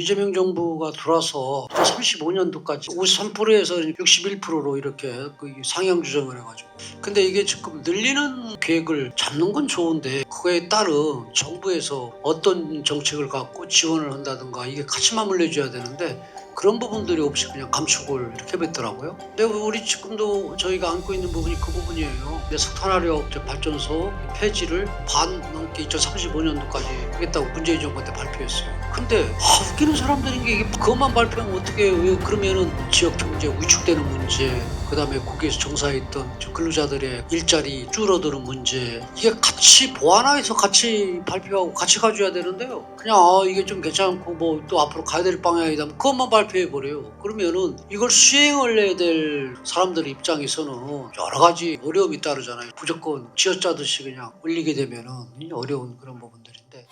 이재명 정부가 들어와서 35년도까지 53%에서 61%로 이렇게 그 상향 조정을 해가지고. 근데 이게 지금 늘리는 계획을 잡는 건 좋은데 그거에 따른 정부에서 어떤 정책을 갖고 지원을 한다든가 이게 같이 맞물려 줘야 되는데 그런 부분들이 없이 그냥 감축을 이렇게 해뱉더라고요. 근데 우리 지금도 저희가 안고 있는 부분이 그 부분이에요. 근데 석탄화력 발전소 폐지를 반 넘게 2035년도까지 하겠다고 문재인 정부 때 발표했어요. 근데 아, 웃기는 사람들인 게 그것만 발표하면 어떻게 해요? 그러면은 지역 경제 위축되는 문제, 그 다음에 거기에서 정사했던 저 근로자들의 일자리 줄어드는 문제 이게 같이 보완해서 같이 발표하고 같이 가져야 되는데요. 그냥 아, 이게 좀 괜찮고 뭐 또 앞으로 가야 될 방향이다. 그것만 발표 해 버려요. 그러면은 이걸 수행을 해야 될 사람들 입장에서는 여러 가지 어려움이 따르잖아요. 무조건 쥐어짜듯이 그냥 올리게 되면은 어려운 그런 부분들인데.